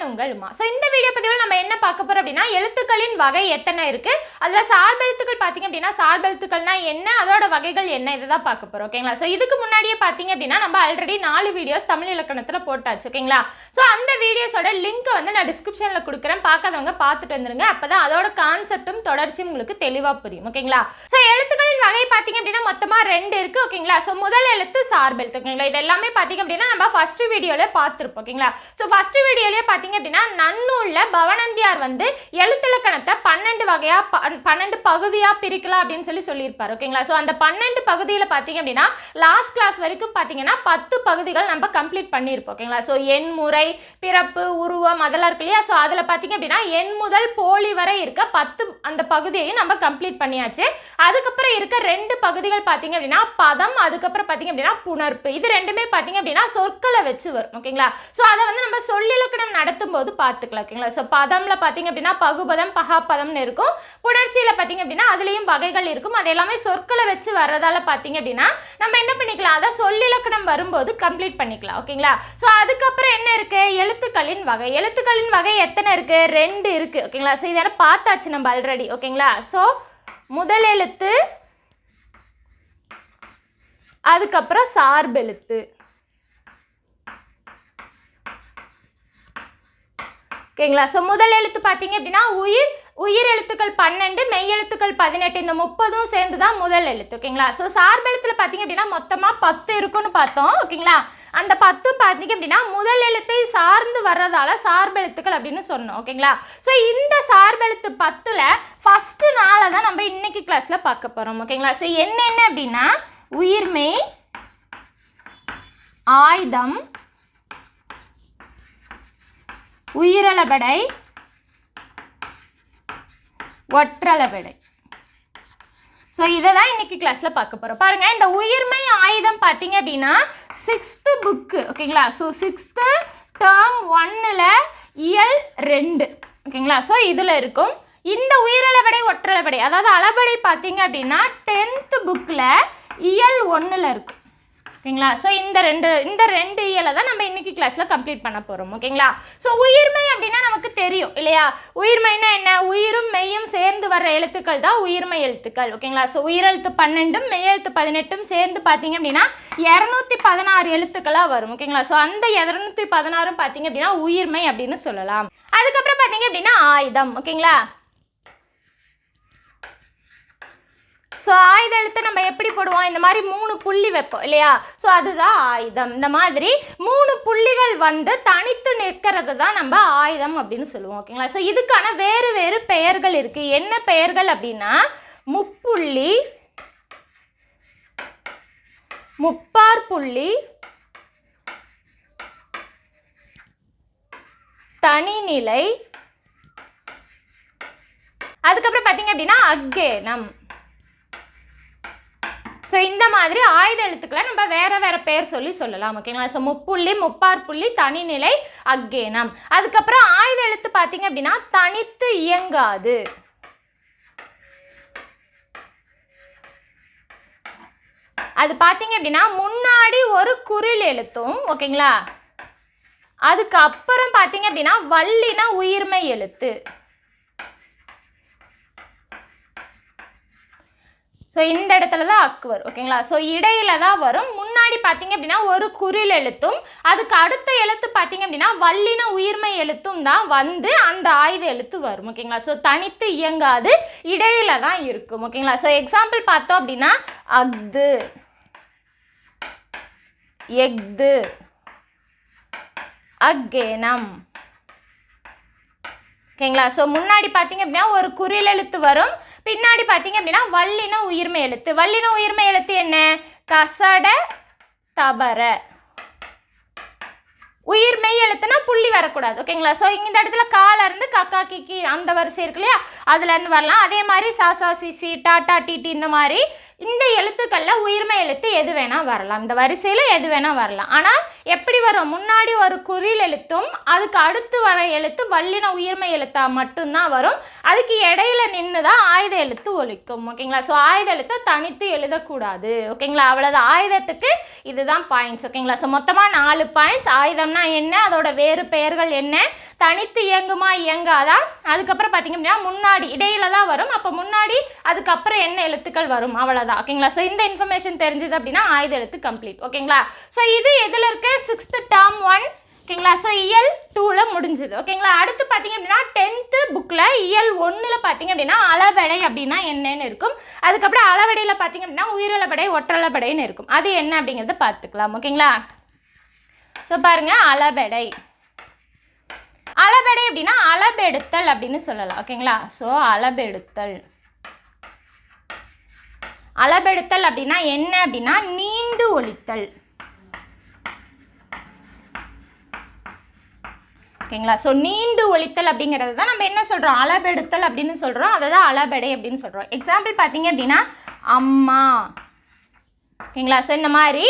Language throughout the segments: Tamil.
நான் உங்கள் உமா ஸோ இந்த வீடியோ பதிவில் நம்ம என்ன பார்க்க போறோம் அப்படின்னா எழுத்துக்களின் வகை எத்தனை இருக்கு? அதில் சார்பெழுத்துக்கள் பார்த்தீங்க அப்படின்னா சார்பெழுத்துக்கள்னா என்ன? அதோட வகைகள் என்ன? இதை தான் பார்க்க போறோம் ஓகேங்களா ஸோ இதுக்கு முன்னாடியே பார்த்தீங்க அப்படின்னா நம்ம ஆல்ரெடி நாலு வீடியோஸ் தமிழ் இலக்கணத்தில் போட்டாச்சு ஓகேங்களா ஸோ அந்த வீடியோஸோட லிங்க் வந்து நான் டிஸ்கிரிப்ஷனில் கொடுக்குறேன். பார்க்காதவங்க பார்த்துட்டு வந்துருங்க. அப்பதான் அதோட கான்செப்டும் தொடர்ச்சியும் உங்களுக்கு தெளிவாக புரியும் ஓகேங்களா ஸோ எழுத்துக்களின் வகை பார்த்தீங்க அப்படின்னா மொத்தமாக ரெண்டு இருக்கு ஓகேங்களா ஸோ முதல் எழுத்து சார்பெழுத்து ஓகேங்களா இது எல்லாமே பார்த்தீங்க அப்படின்னா நம்ம ஃபர்ஸ்ட் வீடியோவில் பார்த்துருப்போம் ஓகேங்களா ஸோ ஃபஸ்ட்டு வீடியோலேயே பார்த்தீங்க அப்படின்னா நன்னூலில் பவனந்தியார் வந்து எழுத்திலக்கணத்தை பன்னெண்டு வகையாக பன்னெண்டு பகுதியாக பிரிக்கலாம் அப்படின்னு சொல்லி சொல்லியிருப்பார் ஓகேங்களா? ஸோ அந்த பன்னெண்டு பகுதியில் பார்த்தீங்க அப்படின்னா லாஸ்ட் கிளாஸ் வரைக்கும் பார்த்தீங்கன்னா பத்து பகுதிகள் நம்ம கம்ப்ளீட் பண்ணியிருப்போம் ஓகேங்களா? ஸோ எண் முறை பிறப்பு உருவம் அதெல்லாம் இருக்கு இல்லையா? ஸோ அதில் பார்த்தீங்க அப்படின்னா எண் முதல் போலி வரை இருக்க பத்து அந்த பகுதியையும் நம்ம கம்ப்ளீட் பண்ணியாச்சு. அதுக்கப்புறம் இருக்க ரெண்டு பகுதிகள் பார்த்தீங்க அப்படின்னா பதம் அதுக்கப்புறம் பார்த்தீங்க அப்படின்னா புணர்ப்பு. இது ரெண்டுமே பார்த்தீங்க அப்படின்னா சொற்களை வச்சு வரும் ஓகேங்களா? ஸோ அதை வந்து நம்ம சொல்லில நடத்தும் போது பார்த்துக்கலாம் ஓகேங்களா? ஸோ பதமில் பார்த்தீங்க அப்படின்னா பகுபதம் பகாப்பதம்னு இருக்கும். புணர்ச்சியில் பார்த்தீங்க அப்படின்னா அதுலேயும் வகைகள் இருக்கும். அது எல்லாமே சொற்களை வச்சு வர்றதால பார்த்தீங்க அப்படின்னா நம்ம என்ன பண்ணிக்கலாம்? அதை சொல்லிலக்கணம் வரும்போது கம்ப்ளீட் பண்ணிக்கலாம் ஓகேங்களா? ஸோ அதுக்கப்புறம் என்ன இருக்குது எழுத்துக்களின் வகை. எழுத்துக்களின் வகை எத்தனை இருக்குது ரெண்டு இருக்குது ஓகேங்களா? ஸோ இதெல்லாம் பார்த்தாச்சு நம்ம ஆல்ரெடி ஓகேங்களா? ஸோ முதல் எழுத்து அதுக்கப்புறம் சார்பெழுத்து. ஓகேங்களா? ஸோ முதல் எழுத்து பார்த்தீங்க அப்படின்னா உயிர் உயிர் எழுத்துக்கள் பன்னெண்டு மெய் எழுத்துக்கள் பதினெட்டு இந்த முப்பதும் சேர்ந்து தான் முதல் எழுத்து ஓகேங்களா? ஸோ சார்பெழுத்தில் பார்த்தீங்க அப்படின்னா மொத்தமாக பத்து இருக்குன்னு பார்த்தோம் ஓகேங்களா? அந்த பத்தும் பார்த்தீங்க அப்படின்னா முதல் எழுத்தை சார்ந்து வர்றதால சார்பெழுத்துக்கள் அப்படின்னு சொன்னோம் ஓகேங்களா? ஸோ இந்த சார்பெழுத்து பத்தில் ஃபஸ்ட்டு நாளை தான் நம்ம இன்னைக்கு கிளாஸில் பார்க்க போகிறோம் ஓகேங்களா? ஸோ என்னென்ன அப்படின்னா உயிர்மெய் ஆயுதம் உயிரளபடை ஒற்றளபடை. ஸோ இதை தான் இன்னைக்கு கிளாஸில் பார்க்க போகிறோம் பாருங்கள் இந்த உயிர்மை ஆயுதம் பார்த்தீங்க அப்படின்னா சிக்ஸ்த்து புக்கு ஓகேங்களா ஸோ சிக்ஸ்த்து டேர்ம் ஒன்னில் இயல் ரெண்டு ஓகேங்களா ஸோ இதில் இருக்கும். இந்த உயிரளபடை ஒற்றளபடை அதாவது அளபடை பார்த்தீங்க அப்படின்னா டென்த்து புக்கில் இயல் ஒன்றில் இருக்கும். ஓகேங்களா? ஸோ இந்த ரெண்டு இந்த ரெண்டு இயலை தான் நம்ம இன்னைக்கு கிளாஸில் கம்ப்ளீட் பண்ண போகிறோம் ஓகேங்களா? ஸோ உயிர்மை அப்படின்னா நமக்கு தெரியும் இல்லையா? உயிர்மைனா என்ன? உயிரும் மெய்யும் சேர்ந்து வர்ற எழுத்துக்கள் தான் உயிர்மை எழுத்துக்கள் ஓகேங்களா? ஸோ உயிரெழுத்து பன்னெண்டும் மெய்யெழுத்து பதினெட்டும் சேர்ந்து பார்த்தீங்க அப்படின்னா இரநூத்தி பதினாறு எழுத்துக்களாக வரும் ஓகேங்களா? ஸோ அந்த இரநூத்தி பதினாறும் பார்த்தீங்க அப்படின்னா உயிர்மை அப்படின்னு சொல்லலாம். அதுக்கப்புறம் பார்த்தீங்க அப்படின்னா ஆயுதம் ஓகேங்களா? ஸோ ஆயுத எழுத்தை நம்ம எப்படி போடுவோம்? இந்த மாதிரி மூணு புள்ளி வைப்போம் இல்லையா? ஸோ அதுதான் ஆயுதம். இந்த மாதிரி மூணு புள்ளிகள் வந்து தனித்து நிற்கிறது தான் நம்ம ஆயுதம் அப்படின்னு சொல்லுவோம் ஓகேங்களா ஸோ இதுக்கான வேறு வேறு பெயர்கள் இருக்குது என்ன பெயர்கள் அப்படின்னா முப்புள்ளி முப்பார் புள்ளி தனிநிலை அதுக்கப்புறம் பார்த்தீங்க அப்படின்னா அக்கேனம் ஸோ இந்த மாதிரி ஆயுத எழுத்துக்களை நம்ம வேறு வேறு பேர் சொல்லி சொல்லலாம் ஓகேங்களா ஸோ முப்புள்ளி முப்பார் புள்ளி தனிநிலை அக்கேனம். அதுக்கப்புறம் ஆயுத எழுத்து பார்த்தீங்க அப்படின்னா தனித்து இயங்காது. அது பார்த்தீங்க அப்படின்னா முன்னாடி ஒரு குரில் எழுத்தும் ஓகேங்களா அதுக்கு அப்புறம் பார்த்தீங்க அப்படின்னா வள்ளினா உயிர்மை எழுத்து. ஸோ இந்த இடத்துல தான் அக்கு வரும் ஓகேங்களா ஸோ இடையில தான் வரும். முன்னாடி பார்த்தீங்க அப்படின்னா ஒரு குரில் எழுத்தும் அதுக்கு அடுத்த எழுத்து பார்த்தீங்க அப்படின்னா வல்லின உயிர்மை எழுத்தும் தான் வந்து அந்த ஆயுத எழுத்து வரும் ஓகேங்களா ஸோ தனித்து இயங்காது இடையில தான் இருக்கும் ஓகேங்களா ஸோ எக்ஸாம்பிள் பார்த்தோம் அப்படின்னா அஃது. எஃது. அக்கேனம் ஓகேங்களா ஸோ முன்னாடி பார்த்தீங்க அப்படின்னா ஒரு குறில் எழுத்து வரும் பின்னாடி பார்த்தீங்க அப்படின்னா வல்லின உயிர்மை எழுத்து. வல்லின உயிர்மை எழுத்து என்ன? கசட தபர. உயிர் மெய் எழுத்துனா புள்ளி வரக்கூடாது. ஓகேங்களா? ஸோ இந்த இடத்துல கால இருந்து கக்கா கிக்கி அந்த வரிசை இருக்கு இல்லையா? அதுலேருந்து வரலாம். அதே மாதிரி சாசா சிசி டாட்டா டிடி இந்த மாதிரி இந்த எழுத்துக்களில் உயிர்மை எழுத்து எது வேணால் வரலாம். இந்த வரிசையில் எது வேணால் வரலாம். ஆனால் எப்படி வரும்? முன்னாடி ஒரு குறில் எழுத்தும் அதுக்கு அடுத்து வர எழுத்து வல்லின உயிர்மை எழுத்தாக மட்டும்தான் வரும். அதுக்கு இடையில நின்று தான் ஆயுத எழுத்து ஒழிக்கும் ஓகேங்களா ஸோ ஆயுத எழுத்தை தனித்து எழுதக்கூடாது. ஓகேங்களா அவ்வளோதான் ஆயுதத்துக்கு இதுதான் பாயிண்ட்ஸ் ஓகேங்களா ஸோ மொத்தமாக நாலு பாயிண்ட்ஸ் ஆயுதம்னா என்ன? அதோட வேறு பெயர்கள் என்ன? தனித்து இயங்குமா இயங்காதா? அதுக்கப்புறம் பார்த்தீங்க அப்படின்னா முன்னாடி இடையில தான் வரும். அப்போ முன்னாடி அதுக்கப்புறம் என்ன எழுத்துக்கள் வரும்? அவ்வளோதான் ஓகேங்களா ஸோ இந்த இன்ஃபர்மேஷன் தெரிஞ்சது அப்படின்னா ஆயுத எழுத்து கம்ப்ளீட் ஓகேங்களா ஸோ இது எதில் இருக்கு? சிக்ஸ்த்து டேர்ம் ஒன் ஓகேங்களா ஸோ இயல் டூவில் முடிஞ்சுது. ஓகேங்களா அடுத்து பார்த்தீங்க அப்படின்னா டென்த்து புக்கில் இயல் ஒன்றில் பார்த்தீங்க அப்படின்னா அளவடை அப்படின்னா என்னன்னு இருக்கும். அதுக்கப்புறம் அளவடையில் பார்த்தீங்க அப்படின்னா உயிரளபடை ஒற்றளபடைன்னு இருக்கும். அது என்ன அப்படிங்கிறத பார்த்துக்கலாம். ஓகேங்களா ஸோ பாருங்கள் அளவடை. அளபெடை அப்படின்னா அளபெடுத்தல் அப்படின்னு சொல்லலாம் ஓகேங்களா? ஸோ அளபெடுத்தல். அளபெடுத்தல் அப்படின்னா என்ன அப்படின்னா நீண்டு ஒழித்தல். ஓகேங்களா? ஸோ நீண்டு ஒழித்தல் அப்படிங்கிறது தான் நம்ம என்ன சொல்கிறோம் அளபெடுத்தல் அப்படின்னு சொல்கிறோம் அதை தான் அளபெடை அப்படின்னு சொல்கிறோம் எக்ஸாம்பிள் பார்த்தீங்க அப்படின்னா அம்மா. ஓகேங்களா? ஸோ இந்த மாதிரி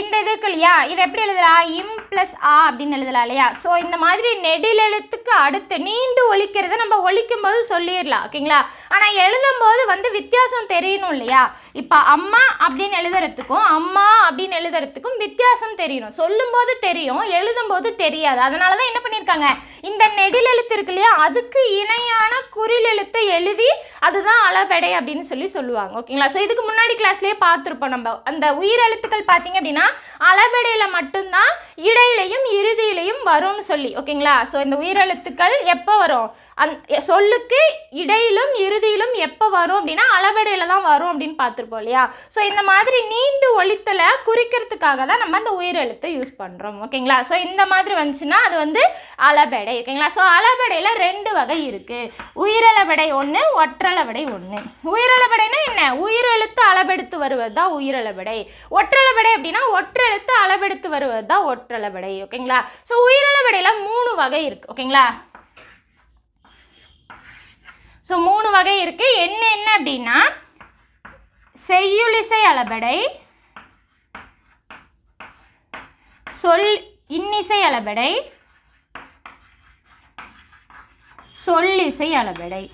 இந்த இது இருக்கு இல்லையா? இது எப்படி எழுதலாம்? இம் ப்ளஸ் ஆ அப்படின்னு எழுதலாம் இல்லையா? ஸோ இந்த மாதிரி நெடில் எழுத்துக்கு அடுத்து நீண்டு ஒழிக்கிறத நம்ம ஒழிக்கும் போது சொல்லிடலாம் ஓகேங்களா ஆனால் எழுதும்போது வந்து வித்தியாசம் தெரியணும் இல்லையா? இப்போ அம்மா அப்படின்னு எழுதுறதுக்கும் அம்மா அப்படின்னு எழுதுறதுக்கும் வித்தியாசம் தெரியணும். சொல்லும்போது தெரியும் எழுதும்போது தெரியாது. அதனால தான் என்ன பண்ணியிருக்காங்க இந்த நெடில் எழுத்து இருக்கு இல்லையா? அதுக்கு இணையான குறிலெழுத்தை எழுதி அதுதான் அளபெடை அப்படின்னு சொல்லி சொல்லுவாங்க ஓகேங்களா ஸோ இதுக்கு முன்னாடி கிளாஸ்லேயே பார்த்துருப்போம் நம்ம. அந்த உயிரெழுத்துக்கள் பார்த்தீங்க அப்படின்னா அளபெடையில் மட்டும்தான் இடையிலையும் இறுதியிலையும் வரும்னு சொல்லி ஓகேங்களா? ஸோ இந்த உயிரெழுத்துக்கள் எப்போ வரும்? அந் சொல்லுக்கு இடையிலும் இறுதியிலும் எப்போ வரும் அப்படின்னா அளவடையில் தான் வரும் அப்படின்னு பார்த்துருப்போம் இல்லையா? ஸோ இந்த மாதிரி நீண்டு ஒழித்தலை குறிக்கிறதுக்காக தான் நம்ம அந்த உயிரெழுத்தை யூஸ் பண்ணுறோம் ஓகேங்களா? ஸோ இந்த மாதிரி வந்துச்சுன்னா அது வந்து அளபெடை ஓகேங்களா? ஸோ அளபெடையில் ரெண்டு வகை இருக்குது உயிரளவடை ஒன்று ஒற்றளவடை ஒன்று உயிரளபெடைனா என்ன? உயிரெழுத்து அளபெடுத்து வருவது தான் உயிரளபெடை ஒற்றளவடை அப்படின்னா ஒற்றெழுத்து அளபெடுத்து வருவது தான் ஒற்றளபெடை ஓகேங்களா ஸோ உயிரளபெடையில் மூணு வகை இருக்குது ஓகேங்களா ஸோ மூணு வகை இருக்குது என்ன என்ன அப்படின்னா செய்யுளிசை அளபடை சொல் இன்னிசை அளபடை சொல்லிசை அளபடை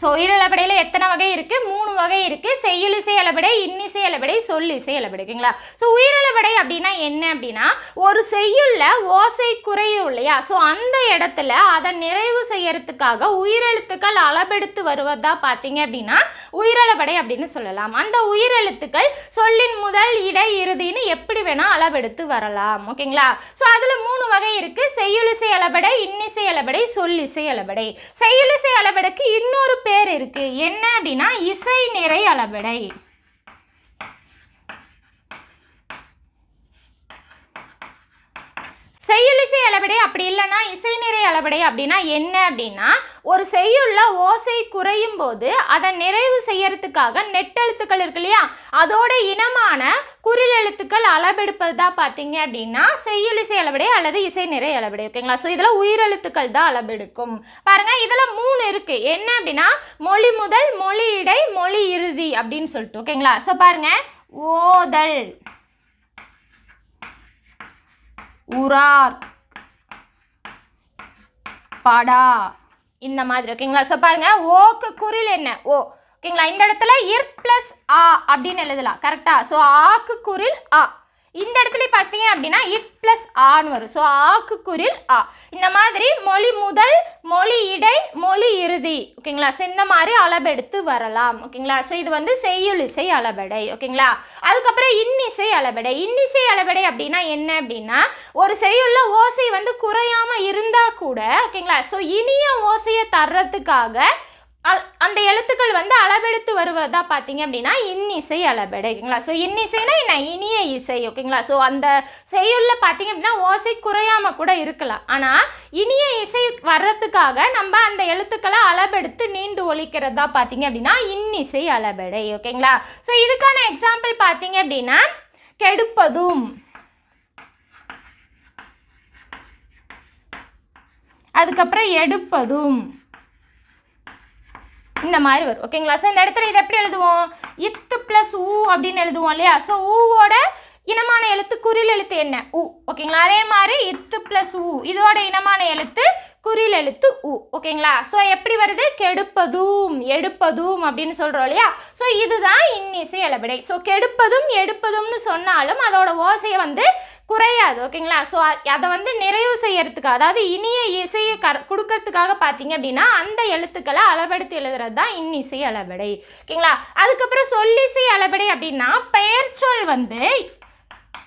ஸோ உயிரிழப்படையில் எத்தனை வகை இருக்குது மூணு வகை இருக்குது செய்யுளிசை அளபடை இன்னிசை அளபடை சொல்லிசை அளபடை ஸோ உயிரிழப்படை அப்படின்னா என்ன அப்படின்னா ஒரு செய்யுள்ள ஓசை குறையும் இல்லையா? ஸோ அந்த இடத்துல அதை நிறைவு செய்யறதுக்காக உயிரெழுத்துக்கள் அளபெடுத்து வருவதா பார்த்தீங்க அப்படின்னா உயிரளபடை அப்படின்னு சொல்லலாம். அந்த உயிரெழுத்துக்கள் சொல்லின் முதல் இடை இறுதின்னு எப்படி வேணால் அளபெடுத்து வரலாம் ஓகேங்களா? ஸோ அதில் மூணு வகை இருக்குது செய்யுளிசை அளபடை இன்னிசை அளபடை சொல்லிசை அளபடை செய்யுளிசை அளபடைக்கு இன்னொரு பேர் இருக்குது என்ன அப்படின்னா இசை நிறை அளபடை செய்யுளிசை அளபடை அப்படி இல்லைன்னா இசை நிறை அளபடை அப்படின்னா என்ன அப்படின்னா ஒரு செய்யுள்ள ஓசை குறையும் போது அதை நிறைவு செய்யறதுக்காக நெட்டெழுத்துக்கள் இருக்கு இல்லையா? அதோட இனமான குறில் எழுத்துக்கள் அளபெடுப்பது தான் பார்த்தீங்க அப்படின்னா செய்யுளிசை அளபடை அல்லது இசை நிறை அளபடை ஓகேங்களா ஸோ இதில் உயிரெழுத்துக்கள் தான் அளபெடுக்கும் பாருங்கள் இதில் மூணு இருக்குது என்ன அப்படின்னா மொழி முதல் மொழி இடை மொழி இறுதி அப்படின்னு சொல்லிட்டு. ஓகேங்களா ஸோ பாருங்கள் ஓதல். உரார் படா. இந்த மாதிரி ஓகேங்களா ஸோ பாருங்க ஓக்கு குறில் என்ன? ஓ ஓகேங்களா இந்த இடத்துல இர் ப்ளஸ் ஆ அப்படின்னு எழுதலாம். கரெக்டாக ஸோ ஆக்கு குரில் ஆ இந்த இடத்துல பார்த்தீங்க அப்படின்னா இட் ப்ளஸ் ஆன்னு வரும். ஸோ ஆக்கு குரில் ஆ. இந்த மாதிரி மொழி முதல் மொழி இடை மொழி இறுதி. ஓகேங்களா? ஸோ இந்த மாதிரி அளபெடுத்து வரலாம். ஓகேங்களா? ஸோ இது வந்து செய்யுள் இசை அளபடை ஓகேங்களா? அதுக்கப்புறம் இன்னிசை அளபடை இன்னிசை அளபடை அப்படின்னா என்ன அப்படின்னா ஒரு செய்யுள்ள ஓசை வந்து குறையாம இருந்தால் கூட ஓகேங்களா? ஸோ இனிய ஓசையை தர்றதுக்காக அந்த எழுத்துக்கள் வந்து அளவெடுத்து வருவதா பார்த்தீங்க அப்படின்னா இன்னிசை அளபெடை ஓகேங்களா? ஸோ இன்னிசைனா என்ன? இனிய இசை ஓகேங்களா? ஸோ அந்த செயலில் பார்த்தீங்க அப்படின்னா ஓசை குறையாமல் கூட இருக்கலாம். ஆனால் இனிய இசை வர்றதுக்காக நம்ம அந்த எழுத்துக்களை அளபெடுத்து நீண்டு ஒழிக்கிறதா பார்த்தீங்க அப்படின்னா இன்னிசை அளபெடை ஓகேங்களா? ஸோ இதுக்கான எக்ஸாம்பிள் பார்த்தீங்க அப்படின்னா கெடுப்பதும். அதுக்கப்புறம் எடுப்பதும். இந்த மாதிரி வரும். ஓகேங்களா ஸோ இந்த இடத்துல இது எப்படி எழுதுவோம்? இத்து ப்ளஸ் ஊ அப்படின்னு எழுதுவோம் இல்லையா? ஸோ ஊவோட இனமான எழுத்து குறில் எழுத்து என்ன? உ ஓகேங்களா அதே மாதிரி இத்து ப்ளஸ் ஊ. இதோட இனமான எழுத்து குறில் எழுத்து உ ஓகேங்களா ஸோ எப்படி வருது? கெடுப்பதும் எடுப்பதும் அப்படின்னு சொல்கிறோம் இல்லையா? ஸோ இதுதான் இன்னிசை அளபடை. ஸோ கெடுப்பதும் எடுப்பதும்னு சொன்னாலும் அதோட ஓசையை வந்து குறையாது ஓகேங்களா? ஸோ அதை வந்து நிறைவு செய்யறதுக்கு அதாவது இனிய இசையை கர கொடுக்கறதுக்காக பார்த்தீங்க அப்படின்னா அந்த எழுத்துக்களை அளவெடுத்து எழுதுறது தான் இன்னிசை அளபடை ஓகேங்களா? அதுக்கப்புறம் சொல்லிசை அளபடை அப்படின்னா பெயர்ச்சொல் வந்து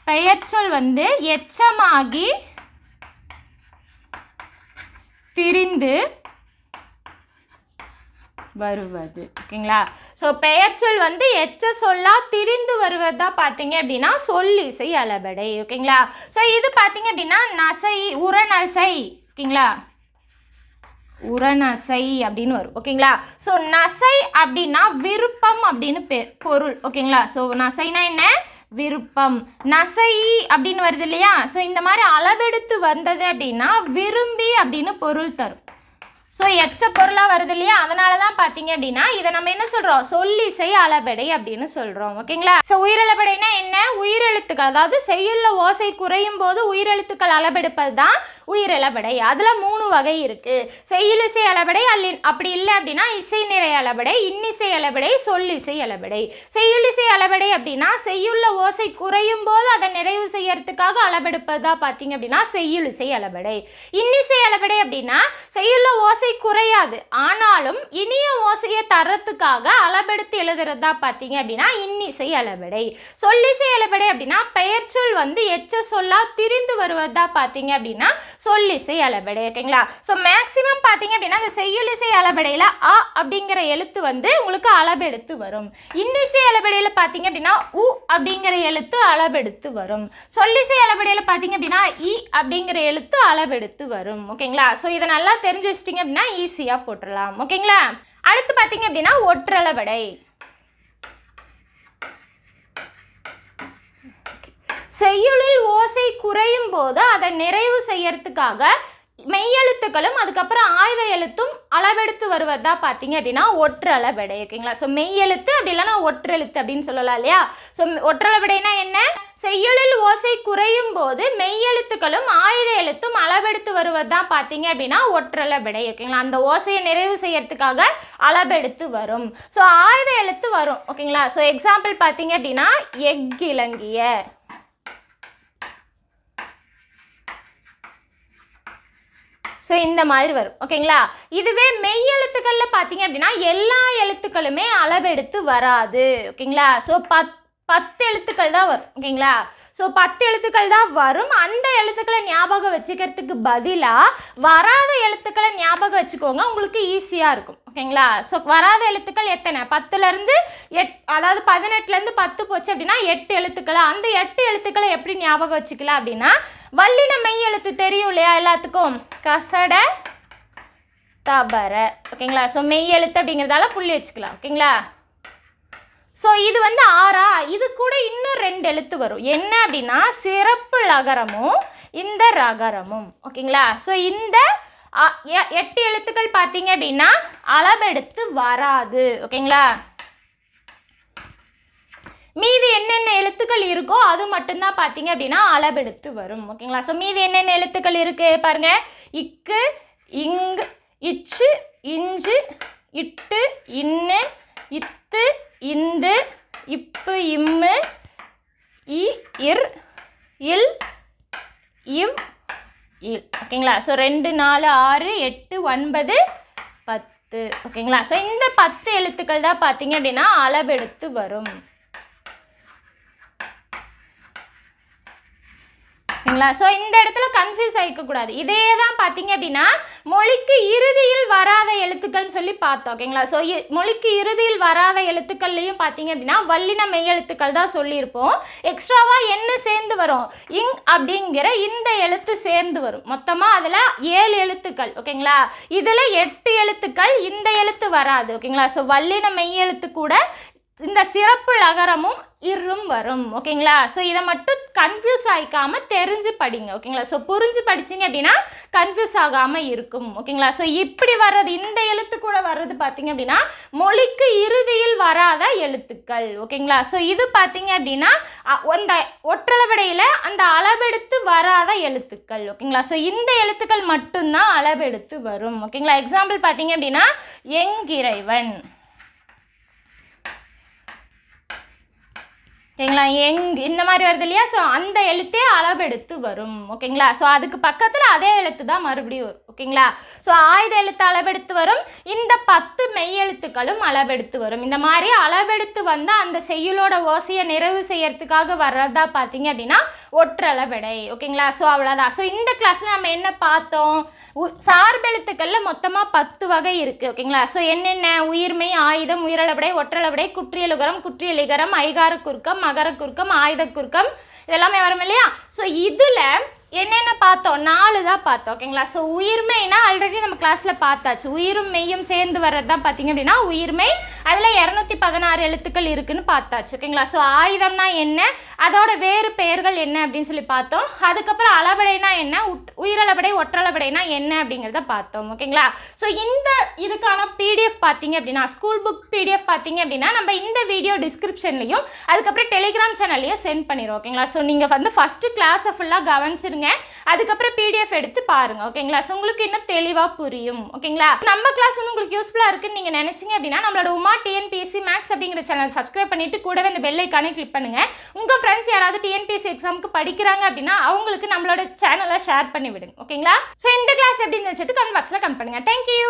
பெயர்ச்சொல் வந்து எச்சமாகி திரிந்து வருவது. ஓகேங்களா? ஸோ பெயர்ச்சொல் வந்து எச்ச சொல்லா திரிந்து வருவதா பார்த்தீங்க அப்படின்னா சொல்லிசை அளபடை. ஓகேங்களா? ஸோ இது பார்த்தீங்க அப்படின்னா நசை உரநசை. ஓகேங்களா? உரநசை அப்படின்னு வரும். ஓகேங்களா? ஸோ நசை அப்படின்னா விருப்பம் அப்படின்னு பெ பொருள். ஓகேங்களா? ஸோ நசைனா என்ன? விருப்பம். நசை அப்படின்னு வருது இல்லையா? ஸோ இந்த மாதிரி அளவெடுத்து வந்தது அப்படின்னா விரும்பி அப்படின்னு பொருள் தரும். ஸோ எச்ச பொருளாக வருது இல்லையா? அதனால தான் பார்த்தீங்க அப்படின்னா இதை நம்ம என்ன சொல்கிறோம் சொல்லிசை அளபெடை அப்படின்னு சொல்கிறோம் ஓகேங்களா? ஸோ உயிரிழபடைனா என்ன? உயிரெழுத்துக்கள். அதாவது செய்யுள்ள ஓசை குறையும் போது உயிரெழுத்துக்கள் அளபெடுப்பது தான் உயிரிழபடை அதில் மூணு வகை இருக்குது செய்யுளிசை அளபடை அல்லி அப்படி இல்லை அப்படின்னா இசை நிறை அளபடை இன்னிசை அளபடை சொல்லிசை அளபடை. செய்யுளிசை அளபடை அப்படின்னா செய்யுள்ள ஓசை குறையும் போது அதை நிறைவு செய்யறதுக்காக அளபெடுப்பது தான் பார்த்தீங்க அப்படின்னா செய்யுளிசை அளபடை. இன்னிசை அளபடை அப்படின்னா செய்யுள்ள ஓசை குறையாது. ஆனாலும் இனிய ஓசையை தரத்துக்காக அளபெடுத்து எழுதுறதா பார்த்தீங்க அப்படின்னா இன்னிசை அளபடை சொல்லிசை அளபடை அப்படின்னா பெயர்ச்சொல் வந்து எச்ச சொல்லா திரிந்து வருவதா பார்த்தீங்க அப்படின்னா சொல்லிசை அளபடை ஓகேங்களா? ஸோ மேக்ஸிமம் பார்த்தீங்க அப்படின்னா இந்த செய்யுளிசை அளபடையில் அ அப்படிங்கிற எழுத்து வந்து உங்களுக்கு அளபெடுத்து வரும். இன்னிசை அளபடையில் பார்த்தீங்க அப்படின்னா உ அப்படிங்கிற எழுத்து அளபெடுத்து வரும். சொல்லிசை அளபடையில் பார்த்தீங்க அப்படின்னா இ அப்படிங்கிற எழுத்து அளபெடுத்து வரும் ஓகேங்களா? ஸோ இதை நல்லா தெரிஞ்சு வச்சிட்டிங்க அப்படின்னா ஈஸியாக போட்டுடலாம் ஓகேங்களா? அடுத்து பார்த்தீங்க அப்படின்னா ஒற்றளபடை செய்யுளில் ஓசை குறையும் போது அதை நிறைவு செய்யறதுக்காக மெய்யெழுத்துக்களும் அதுக்கப்புறம் ஆயுத எழுத்தும் அளவெடுத்து வருவதா பார்த்தீங்க அப்படின்னா ஒற்றளபடை ஓகேங்களா? ஸோ மெய்யெழுத்து அப்படி இல்லைன்னா ஒற்றெழுத்து அப்படின்னு சொல்லலாம் இல்லையா? ஸோ ஒற்றளபடைனா என்ன? செய்யுளில் ஓசை குறையும் போது மெய்யெழுத்துக்களும் ஆயுத எழுத்தும் அளவெடுத்து வருவதா பார்த்தீங்க அப்படின்னா ஒற்றளபடை ஓகேங்களா? அந்த ஓசையை நிறைவு செய்யறதுக்காக அளவெடுத்து வரும். ஸோ ஆயுத எழுத்து வரும் ஓகேங்களா? ஸோ எக்ஸாம்பிள் பார்த்தீங்க அப்படின்னா எக்கிலங்கிய ஸோ இந்த மாதிரி வரும். ஓகேங்களா இதுவே மெய் எழுத்துக்களில் பார்த்தீங்க அப்படின்னா எல்லா எழுத்துக்களுமே அளவெடுத்து வராது. ஓகேங்களா ஸோ பத் பத்து எழுத்துக்கள் தான் வரும். ஓகேங்களா ஸோ பத்து எழுத்துக்கள் தான் வரும். அந்த எழுத்துக்களை ஞாபகம் வச்சுக்கிறதுக்கு பதிலாக வராத எழுத்துக்களை ஞாபகம் வச்சுக்கோங்க. உங்களுக்கு ஈஸியாக இருக்கும். ஓகேங்களா ஸோ வராத எழுத்துக்கள் எத்தனை? பத்துலேருந்து எட் அதாவது பதினெட்டுலேருந்து பத்து போச்சு அப்படின்னா எட்டு எழுத்துக்களை? அந்த எட்டு எழுத்துக்களை எப்படி ஞாபகம் வச்சுக்கலாம் அப்படின்னா வல்லின மெய் எழுத்து தெரியும் இல்லையா எல்லாத்துக்கும்? கசட தபர. ஓகேங்களா ஸோ மெய் எழுத்து அப்படிங்கிறதால புள்ளி வச்சுக்கலாம். ஓகேங்களா ஸோ இது வந்து ஆறா? இது கூட இன்னும் ரெண்டு எழுத்து வரும். என்ன அப்படின்னா சிறப்பு லகரமும் இந்த ரகரமும். ஓகேங்களா? ஸோ இந்த அ, எ- எட்டு எழுத்துக்கள் பார்த்தீங்க அப்படின்னா அளவெடுத்து வராது. ஓகேங்களா? மீதி என்னென்ன எழுத்துக்கள் இருக்கோ அது மட்டும்தான் பார்த்தீங்க அப்படின்னா அளவெடுத்து வரும். ஓகேங்களா? ஸோ மீதி என்னென்ன எழுத்துக்கள் இருக்குது பாருங்க. இக்கு இங்கு இச்சு இஞ்சு இட்டு இன்னு இத்து இந்து இப்பு இம்மு இ இர் இல் இவ் இல். ஓகேங்களா? ஸோ ரெண்டு நாலு ஆறு எட்டு ஒன்பது பத்து. ஓகேங்களா? ஸோ இந்த பத்து எழுத்துக்கள் தான் பார்த்தீங்க அப்படின்னா அளவெடுத்து வரும். ஓகேங்களா ஸோ இந்த இடத்துல கன்ஃபியூஸ் ஆகிக்கக்கூடாது இதே தான் பார்த்தீங்க அப்படின்னா மொழிக்கு இறுதியில் வராத எழுத்துக்கள்னு சொல்லி பார்த்தோம் ஓகேங்களா ஸோ மொழிக்கு இறுதியில் வராத எழுத்துக்கள்லையும் பார்த்தீங்க அப்படின்னா வல்லின மெய் எழுத்துக்கள் தான் சொல்லியிருப்போம். எக்ஸ்ட்ராவாக என்ன சேர்ந்து வரும். இங் அப்படிங்கிற இந்த எழுத்து சேர்ந்து வரும். மொத்தமாக அதில் ஏழு எழுத்துக்கள் ஓகேங்களா இதில் எட்டு எழுத்துக்கள் இந்த எழுத்து வராது ஓகேங்களா ஸோ வல்லின மெய் எழுத்து கூட இந்த சிறப்பு நகரமும் இரும் வரும் ஓகேங்களா? ஸோ இதை மட்டும் கன்ஃபியூஸ் ஆகிக்காமல் தெரிஞ்சு படிங்க ஓகேங்களா? ஸோ புரிஞ்சு படிச்சீங்க அப்படின்னா கன்ஃபியூஸ் ஆகாமல் இருக்கும் ஓகேங்களா? ஸோ இப்படி வர்றது இந்த எழுத்து கூட வர்றது பார்த்தீங்க அப்படின்னா மொழிக்கு இறுதியில் வராத எழுத்துக்கள் ஓகேங்களா? ஸோ இது பார்த்தீங்க அப்படின்னா அந்த ஒற்றளவடையில் அந்த அளவெடுத்து வராத எழுத்துக்கள் ஓகேங்களா? ஸோ இந்த எழுத்துக்கள் மட்டும்தான் அளவெடுத்து வரும் ஓகேங்களா? எக்ஸாம்பிள் பார்த்தீங்க அப்படின்னா எங்கிறைவன். ஓகேங்களா? எங் இந்த மாதிரி வருது இல்லையா? ஸோ அந்த எழுத்தே அளவெடுத்து வரும். ஓகேங்களா? ஸோ அதுக்கு பக்கத்தில் அதே எழுத்து தான் மறுபடியும் வரும். ஓகேங்களா? ஸோ ஆயுத எழுத்து அளவெடுத்து வரும். இந்த பத்து மெய் எழுத்துக்களும் அளவெடுத்து வரும். இந்த மாதிரி அளவெடுத்து வந்து அந்த செய்யுளோட ஓசையை நிறைவு செய்யறதுக்காக வர்றதா பார்த்தீங்க அப்படின்னா ஒற்றளவெடை. ஓகேங்களா? ஸோ அவ்வளோதான் ஸோ இந்த கிளாஸில் நம்ம என்ன பார்த்தோம்? உ- சார்பெழுத்துக்களில் மொத்தமாக பத்து வகை இருக்குது ஓகேங்களா? ஸோ என்னென்ன? உயிர்மை ஆயுதம் உயிரளவிடை ஒற்றளவிடை குற்றியலுகரம் குற்றியலிகரம் ஐகார குறுக்கம் மகர குறுக்கம் ஆயுத குறுக்கம் இதெல்லாமே வரும் இல்லையா? ஸோ இதில் என்னென்ன பார்த்தோம்? நாலு தான் பார்த்தோம் ஓகேங்களா ஸோ உயிர்மைனா ஆல்ரெடி நம்ம கிளாஸில் பார்த்தாச்சு. உயிரும் மெய்யும் சேர்ந்து வர்றது தான் பார்த்தீங்க அப்படின்னா உயிர்மை அதில் இரநூத்தி பதினாறு எழுத்துக்கள் இருக்குன்னு பார்த்தாச்சு ஓகேங்களா ஸோ ஆயுதம்னா என்ன? அதோட வேறு பெயர்கள் என்ன அப்படின்னு சொல்லி பார்த்தோம். அதுக்கப்புறம் அளவடைனா என்ன? உட்- உயிரளவடை ஒற்றளவடைனா என்ன அப்படிங்கிறத பார்த்தோம் ஓகேங்களா ஸோ இந்த பிடிஎஃப் பார்த்தீங்க அப்படின்னா ஸ்கூல் புக் பிடிஎஃப் பார்த்தீங்க அப்படின்னா நம்ம இந்த வீடியோ டிஸ்கிரிப்ஷன்லையும் அதுக்கப்புறம் டெலிகிராம் சேனல்லையும் சென்ட் பண்ணிடுவோம் ஓகேங்களா ஸோ நீங்கள் வந்து ஃபஸ்ட்டு கிளாஸை ஃபுல்லாக கவனிச்சிருங்க. அதுக்கப்புறம் பிடிஎஃப் எடுத்து பாருங்கள் ஓகேங்களா ஸோ உங்களுக்கு இன்னும் தெளிவாக புரியும் ஓகேங்களா நம்ம கிளாஸ் வந்து உங்களுக்கு யூஸ்ஃபுல்லாக இருக்குன்னு நீங்கள் நினச்சிங்க அப்படின்னா நம்மளோட உமா டிஎன்பிஎஸ்சி மேக்ஸ் அப்படிங்கிற சேனல் சப்ஸ்கிரைப் பண்ணிட்டு கூடவே இந்த பெல் ஐக்கானே கிளிக் பண்ணுங்க. உங்கள் ஃப்ரெண்ட்ஸ் யாராவது டிஎன்பிஎஸ்சி எக்ஸாமுக்கு படிக்கிறாங்க அப்படின்னா அவங்களுக்கு நம்மளோட சேனலை ஷேர் பண்ணி விடுங்க ஓகேங்களா ஸோ இந்த கிளாஸ் எப்படி இருந்துச்சுட்டு கமெண்ட் பாக்ஸில் கமெண்ட் பண்ணுங்கள் தேங்க்யூ